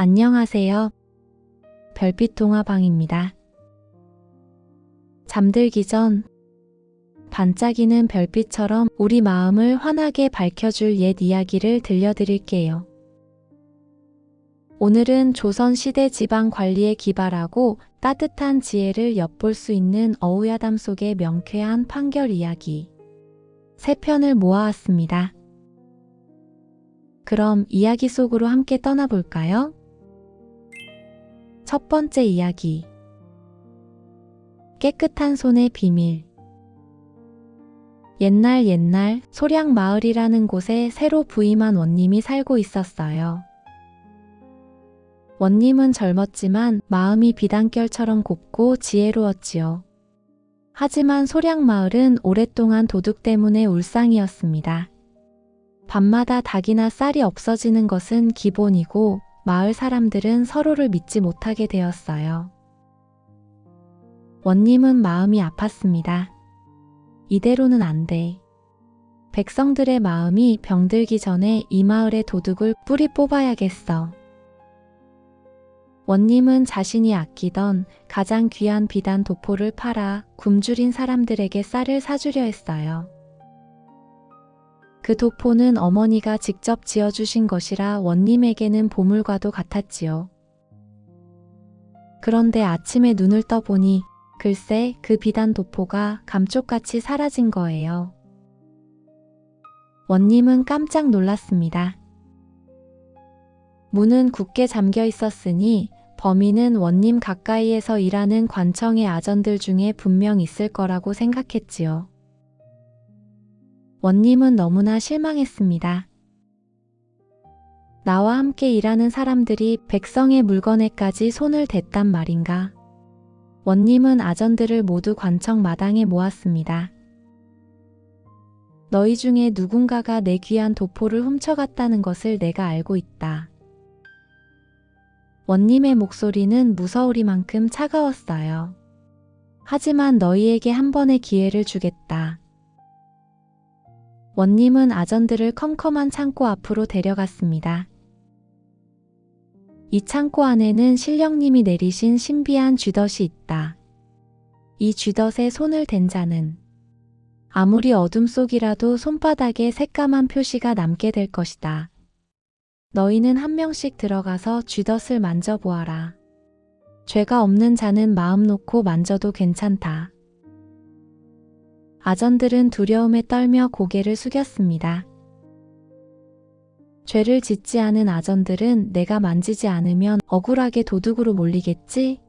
안녕하세요. 별빛 동화방입니다. 잠들기 전 반짝이는 별빛처럼 우리 마음을 환하게 밝혀줄 옛 이야기를 들려드릴게요. 오늘은 조선시대 지방 관리에 기발하고 따뜻한 지혜를 엿볼 수 있는 어우야담 속의 명쾌한 판결 이야기. 세 편을 모아왔습니다. 그럼 이야기 속으로 함께 떠나볼까요? 첫 번째 이야기. 깨끗한 손의 비밀. 옛날 옛날 소량 마을이라는 곳에 새로 부임한 원님이 살고 있었어요. 원님은 젊었지만 마음이 비단결처럼 곱고 지혜로웠지요. 하지만 소량 마을은 오랫동안 도둑 때문에 울상이었습니다. 밤마다 닭이나 쌀이 없어지는 것은 기본이고 마을 사람들은 서로를 믿지 못하게 되었어요. 원님은 마음이 아팠습니다. 이대로는 안 돼. 백성들의 마음이 병들기 전에 이 마을의 도둑을 뿌리 뽑아야겠어. 원님은 자신이 아끼던 가장 귀한 비단 도포를 팔아 굶주린 사람들에게 쌀을 사주려 했어요. 그 도포는 어머니가 직접 지어주신 것이라 원님에게는 보물과도 같았지요. 그런데 아침에 눈을 떠보니 글쎄 그 비단 도포가 감쪽같이 사라진 거예요. 원님은 깜짝 놀랐습니다. 문은 굳게 잠겨 있었으니 범인은 원님 가까이에서 일하는 관청의 아전들 중에 분명 있을 거라고 생각했지요. 원님은 너무나 실망했습니다. 나와 함께 일하는 사람들이 백성의 물건에까지 손을 댔단 말인가. 원님은 아전들을 모두 관청 마당에 모았습니다. 너희 중에 누군가가 내 귀한 도포를 훔쳐갔다는 것을 내가 알고 있다. 원님의 목소리는 무서우리만큼 차가웠어요. 하지만 너희에게 한 번의 기회를 주겠다. 원님은 아전들을 컴컴한 창고 앞으로 데려갔습니다. 이 창고 안에는 신령님이 내리신 신비한 쥐덫이 있다. 이 쥐덫에 손을 댄 자는 아무리 어둠 속이라도 손바닥에 새까만 표시가 남게 될 것이다. 너희는 한 명씩 들어가서 쥐덫을 만져보아라. 죄가 없는 자는 마음 놓고 만져도 괜찮다. 아전들은 두려움에 떨며 고개를 숙였습니다. 죄를 짓지 않은 아전들은 내가 만지지 않으면 억울하게 도둑으로 몰리겠지?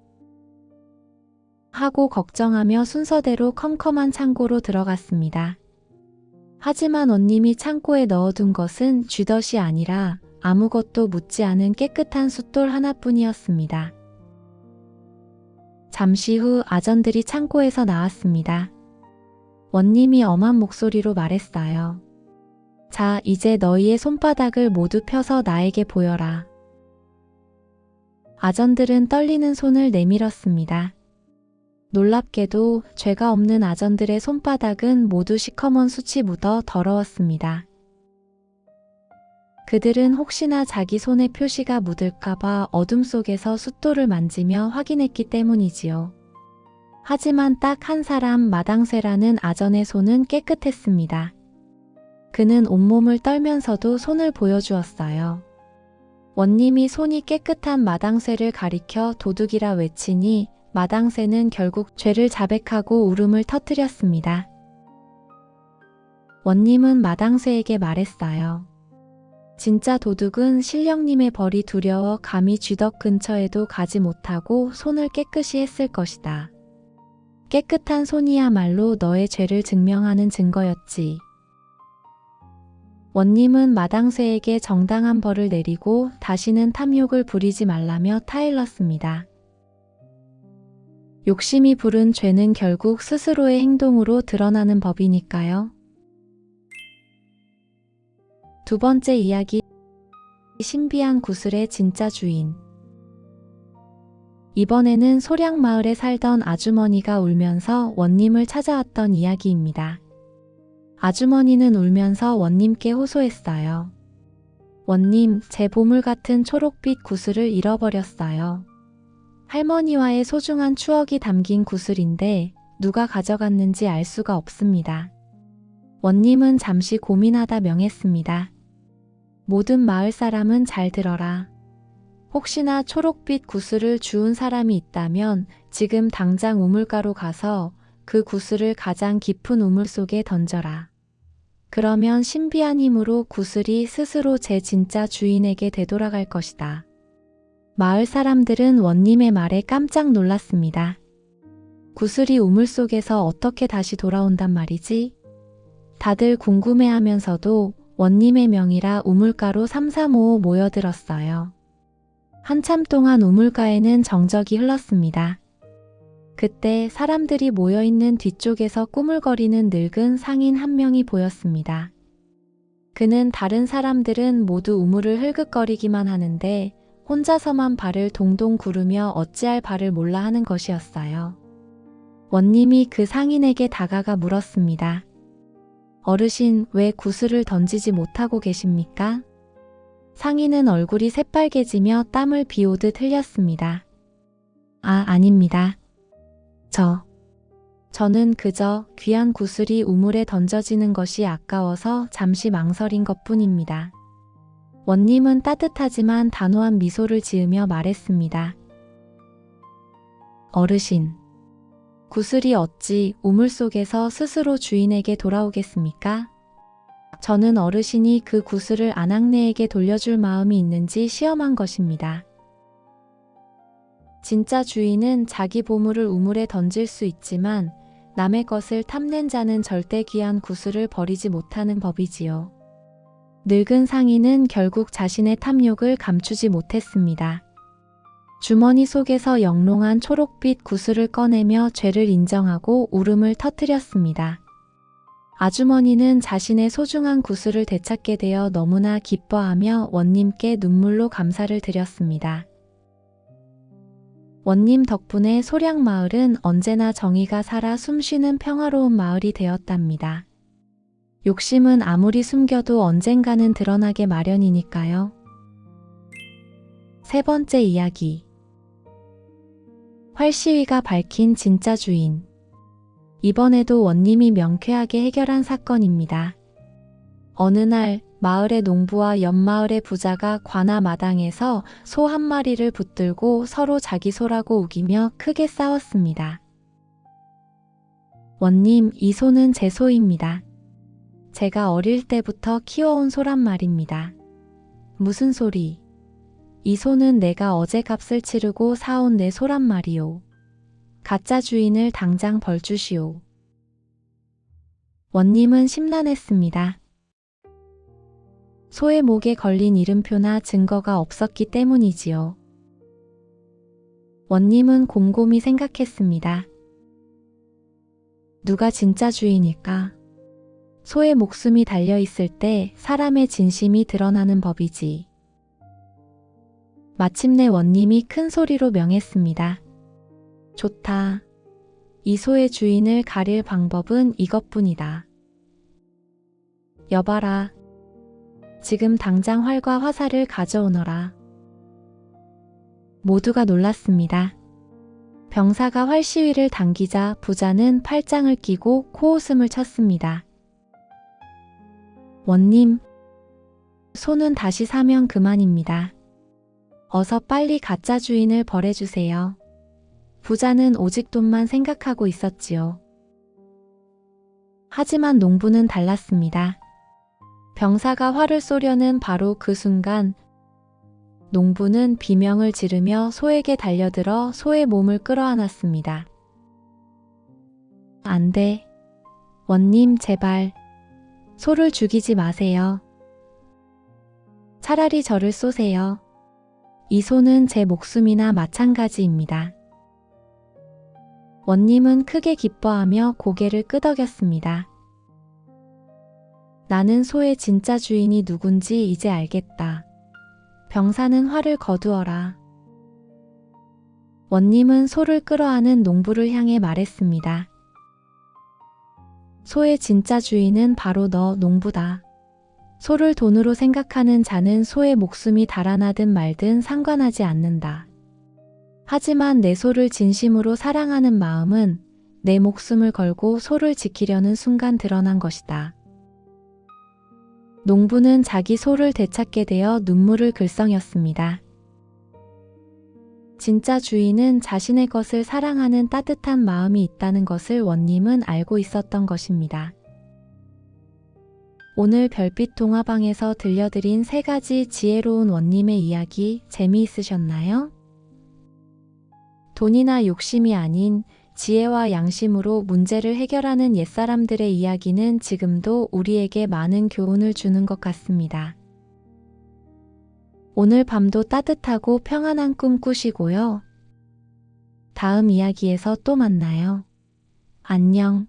하고 걱정하며 순서대로 컴컴한 창고로 들어갔습니다. 하지만 원님이 창고에 넣어둔 것은 쥐덫이 아니라 아무것도 묻지 않은 깨끗한 숫돌 하나뿐이었습니다. 잠시 후 아전들이 창고에서 나왔습니다. 원님이 엄한 목소리로 말했어요. 자, 이제 너희의 손바닥을 모두 펴서 나에게 보여라. 아전들은 떨리는 손을 내밀었습니다. 놀랍게도 죄가 없는 아전들의 손바닥은 모두 시커먼 숯이 묻어 더러웠습니다. 그들은 혹시나 자기 손에 표시가 묻을까봐 어둠 속에서 숫돌을 만지며 확인했기 때문이지요. 하지만 딱 한 사람 마당쇠라는 아전의 손은 깨끗했습니다. 그는 온몸을 떨면서도 손을 보여주었어요. 원님이 손이 깨끗한 마당쇠를 가리켜 도둑이라 외치니 마당쇠는 결국 죄를 자백하고 울음을 터뜨렸습니다. 원님은 마당쇠에게 말했어요. 진짜 도둑은 신령님의 벌이 두려워 감히 쥐덕 근처에도 가지 못하고 손을 깨끗이 했을 것이다. 깨끗한 손이야말로 너의 죄를 증명하는 증거였지. 원님은 마당쇠에게 정당한 벌을 내리고 다시는 탐욕을 부리지 말라며 타일렀습니다. 욕심이 부른 죄는 결국 스스로의 행동으로 드러나는 법이니까요. 두 번째 이야기 신비한 구슬의 진짜 주인 이번에는 소량마을에 살던 아주머니가 울면서 원님을 찾아왔던 이야기입니다. 아주머니는 울면서 원님께 호소했어요. 원님, 제 보물 같은 초록빛 구슬을 잃어버렸어요. 할머니와의 소중한 추억이 담긴 구슬인데 누가 가져갔는지 알 수가 없습니다. 원님은 잠시 고민하다 명했습니다. 모든 마을 사람은 잘 들어라. 혹시나 초록빛 구슬을 주운 사람이 있다면 지금 당장 우물가로 가서 그 구슬을 가장 깊은 우물 속에 던져라. 그러면 신비한 힘으로 구슬이 스스로 제 진짜 주인에게 되돌아갈 것이다. 마을 사람들은 원님의 말에 깜짝 놀랐습니다. 구슬이 우물 속에서 어떻게 다시 돌아온단 말이지? 다들 궁금해 하면서도 원님의 명이라 우물가로 삼삼오오 모여들었어요. 한참 동안 우물가에는 정적이 흘렀습니다. 그때 사람들이 모여있는 뒤쪽에서 꾸물거리는 늙은 상인 한 명이 보였습니다. 그는 다른 사람들은 모두 우물을 흘끗거리기만 하는데 혼자서만 발을 동동 구르며 어찌할 바를 몰라 하는 것이었어요. 원님이 그 상인에게 다가가 물었습니다. 어르신, 왜 구슬을 던지지 못하고 계십니까? 상인은 얼굴이 새빨개지며 땀을 비오듯 흘렸습니다. 아, 아닙니다. 저. 저는 그저 귀한 구슬이 우물에 던져지는 것이 아까워서 잠시 망설인 것 뿐입니다. 원님은 따뜻하지만 단호한 미소를 지으며 말했습니다. 어르신. 구슬이 어찌 우물 속에서 스스로 주인에게 돌아오겠습니까? 저는 어르신이 그 구슬을 아낙네에게 돌려줄 마음이 있는지 시험한 것입니다. 진짜 주인은 자기 보물을 우물에 던질 수 있지만 남의 것을 탐낸 자는 절대 귀한 구슬을 버리지 못하는 법이지요. 늙은 상인은 결국 자신의 탐욕을 감추지 못했습니다. 주머니 속에서 영롱한 초록빛 구슬을 꺼내며 죄를 인정하고 울음을 터뜨렸습니다. 아주머니는 자신의 소중한 구슬을 되찾게 되어 너무나 기뻐하며 원님께 눈물로 감사를 드렸습니다. 원님 덕분에 소량마을은 언제나 정의가 살아 숨쉬는 평화로운 마을이 되었답니다. 욕심은 아무리 숨겨도 언젠가는 드러나게 마련이니까요. 세 번째 이야기. 활시위가 밝힌 진짜 주인. 이번에도 원님이 명쾌하게 해결한 사건입니다. 어느 날 마을의 농부와 옆마을의 부자가 관아 마당에서 소 한 마리를 붙들고 서로 자기 소라고 우기며 크게 싸웠습니다. 원님, 이 소는 제 소입니다. 제가 어릴 때부터 키워온 소란 말입니다. 무슨 소리? 이 소는 내가 어제 값을 치르고 사온 내 소란 말이오. 가짜 주인을 당장 벌주시오. 원님은 심란했습니다. 소의 목에 걸린 이름표나 증거가 없었기 때문이지요. 원님은 곰곰이 생각했습니다. 누가 진짜 주인일까? 소의 목숨이 달려 있을 때 사람의 진심이 드러나는 법이지. 마침내 원님이 큰 소리로 명했습니다. 좋다. 이 소의 주인을 가릴 방법은 이것뿐이다. 여봐라. 지금 당장 활과 화살을 가져오너라. 모두가 놀랐습니다. 병사가 활 시위를 당기자 부자는 팔짱을 끼고 코웃음을 쳤습니다. 원님, 소는 다시 사면 그만입니다. 어서 빨리 가짜 주인을 벌해주세요. 부자는 오직 돈만 생각하고 있었지요. 하지만 농부는 달랐습니다. 병사가 활을 쏘려는 바로 그 순간 농부는 비명을 지르며 소에게 달려들어 소의 몸을 끌어안았습니다. 안 돼. 원님, 제발. 소를 죽이지 마세요. 차라리 저를 쏘세요. 이 소는 제 목숨이나 마찬가지입니다. 원님은 크게 기뻐하며 고개를 끄덕였습니다. 나는 소의 진짜 주인이 누군지 이제 알겠다. 병사는 활을 거두어라. 원님은 소를 끌어안은 농부를 향해 말했습니다. 소의 진짜 주인은 바로 너 농부다. 소를 돈으로 생각하는 자는 소의 목숨이 달아나든 말든 상관하지 않는다. 하지만 내 소를 진심으로 사랑하는 마음은 내 목숨을 걸고 소를 지키려는 순간 드러난 것이다. 농부는 자기 소를 되찾게 되어 눈물을 글썽였습니다. 진짜 주인은 자신의 것을 사랑하는 따뜻한 마음이 있다는 것을 원님은 알고 있었던 것입니다. 오늘 별빛 동화방에서 들려드린 세 가지 지혜로운 원님의 이야기 재미있으셨나요? 돈이나 욕심이 아닌 지혜와 양심으로 문제를 해결하는 옛사람들의 이야기는 지금도 우리에게 많은 교훈을 주는 것 같습니다. 오늘 밤도 따뜻하고 평안한 꿈 꾸시고요. 다음 이야기에서 또 만나요. 안녕.